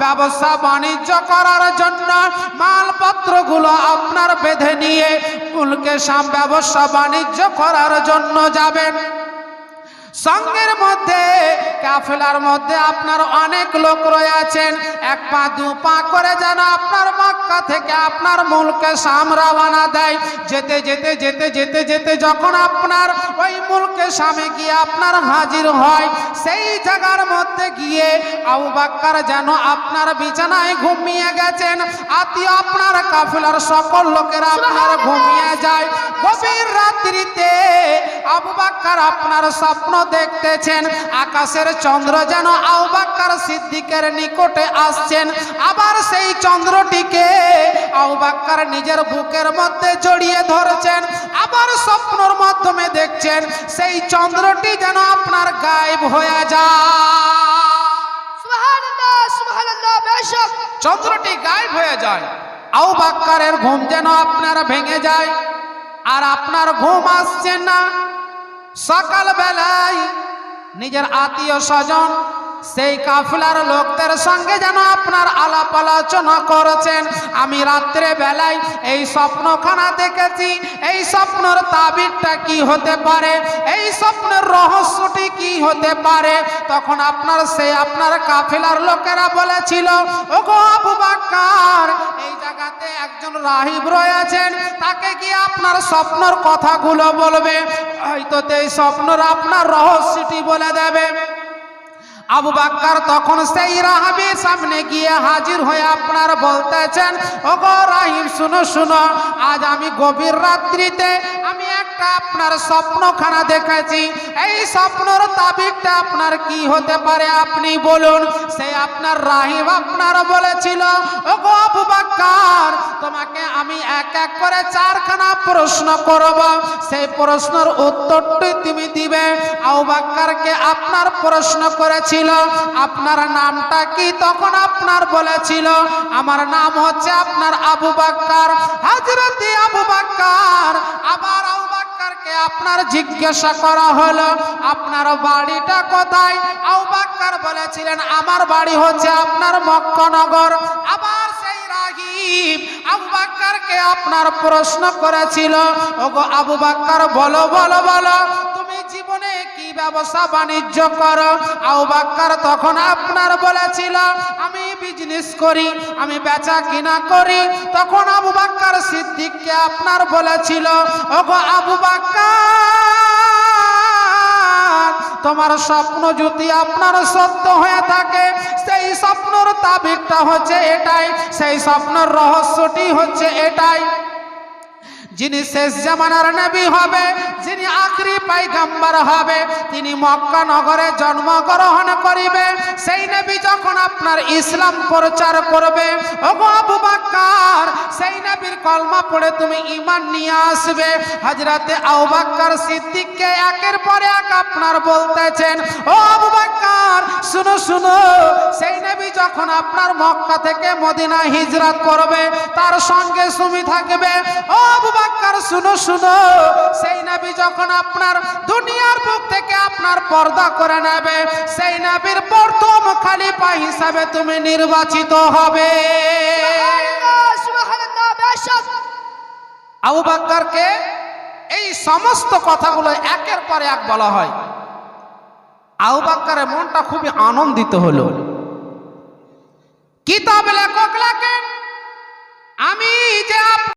ব্যবসা বাণিজ্য করার জন্য মালপত্রগুলো আপনার বেঁধে নিয়ে মুলকে সাম ব্যবসা বাণিজ্য করার জন্য যাবেন। সঙ্গের মধ্যে, কাফেলার মধ্যে আপনার অনেক লোক রয়েছেন এক পা, দু পা করে যেন আপনার মক্কা থেকে আপনার মুলকে সাম রওয়ানা দেয়। যেতে যেতে যেতে যেতে যেতে যখন আপনার ওই মুলকে সামে গিয়ে আপনার হাজির হয়, সেই জায়গার মধ্যে গিয়ে আবু বাক্কার যেন আপনার বিছানায় ঘুমিয়ে গেছেন। আত্মীয় আপনার কাফেলার সকল লোকেরা আপনার ঘুমিয়ে যায়। গভীর রাত্রিতে আবু বাক্কার আপনার স্বপ্ন দেখতেছেন। আকাশের চন্দ্র যেন আবু বাক্কার সিদ্দিকের নিকটে আসছেন। আবার সেই চন্দ্রটিকে আবু বাক্কার নিজের বুকের মধ্যে জড়িয়ে ধরছেন আবার স্বপ্নর মাধ্যমে দেখছেন সেই চন্দ্রটি যেন আপনার গায়েব হয়ে যায়। চন্দ্রটি গায়েব হয়ে যায় আউ বাক্কারের ঘুম যেন আপনার ভেঙে যায় আর আপনার ঘুম আসছে না। সকাল বেলায় নিজের আত্মীয় স্বজন সেই কাফলার লোকদের সঙ্গে যেন আপনার আলাপ আলোচনা করেছেন। আমি রাত্রে বেলায় এই স্বপ্নখানা দেখেছি। এই স্বপ্নের তাবিরটা কি হতে পারে? এই স্বপ্নের রহস্যটি কি হতে পারে? তখন আপনার সেই আপনার কাফিলার লোকেরা বলেছিল ও আবু বাক্কার, এই জায়গাতে একজন রাহিব রয়েছেন। তাকে কি আপনার স্বপ্নর কথাগুলো বলবে? হয়তো এই স্বপ্নর আপনার রহস্যটি বলে দেবে। আবু বাক্কার তখন সেই রাহাবির সামনে গিয়ে হাজির হয়ে আপনার বলতেছেন ও গো রাহিম, শুনো শুনো, আজ আমি গভীর রাত্রিতে আমি একটা আপনার স্বপ্নখানা দেখেছি। এই স্বপ্নর তাবিরটা আপনার কি হতে পারে আপনি বলুন। সেই আপনার রাহিম আপনার বলেছিল ও গো আবু বাক্কার, তোমাকে আমি এক এক করে চারখানা প্রশ্ন করব। সেই প্রশ্নের উত্তরটি তুমি দিবে। আবু বাক্কারকে আপনার প্রশ্ন করেছিল, আপনার নামটা কি? তখন আপনার বলেছিল, আমার নাম হচ্ছে আপনার আবু বাক্কার। হাজরতি আবু বাক্কার আবার আপনার জিজ্ঞাসা করা হলো, আপনার বাড়িটা কোথায়? আউ বাক্কার বলেছিলেন, আমার বাড়ি হচ্ছে আপনার মক্কনগর। আবার সেই রাগিব আপনার প্রশ্ন করেছিল, ওগো আবু বাক্কার বলো বলো বলো। ব্যবসা বাণিজ্য করো। আবু বাক্কার তখন আপনার বলেছিল, আমি বিজনেস করি, আমি বেচা কিনা করি। তখন আবু বাক্কার সিদ্দিককে আপনার বলেছিল, ওগো আবু বাক্কার, তোমার স্বপ্ন যদি আপনার সত্য হয়ে থাকে, সেই স্বপ্নর তাবিকটা হচ্ছে এটাই, সেই স্বপ্নর রহস্যটি হচ্ছে এটাই। যিনি শেষ জামানার নবী হবে, যিনি আখরি পাইগাম্বার হবে, তিনি মক্কা নগরে জন্মগ্রহণ করিবে। সেই নবী যখন আপনার ইসলাম প্রচার করবে সেই নবীর কলমা পড়ে তুমি ইমান নিয়ে আসবে। হাজরাতে আবু সিদ্দিককে একের পরে এক আপনার বলতেছেন, ও আবু শুনো শুনো, সেই নবী যখন আপনার মক্কা থেকে মদিনা হিজরত করবে, তার সঙ্গে মাসুমি থাকবে। ও শুনো শুনো। সেই নবী যখন আপনার দুনিয়ার বুক থেকে আপনার পর্দা করে নেবে সেই নবীর প্রথম খালিফা হিসাবে তুমি নির্বাচিত হবে। আবু বাক্কারকে এই সমস্ত কথাগুলো একের পরে এক বলা হয়। আবু বাক্কারের মনটা খুবই আনন্দিত হলো। কিতাব লেখক লেখেন আমি যে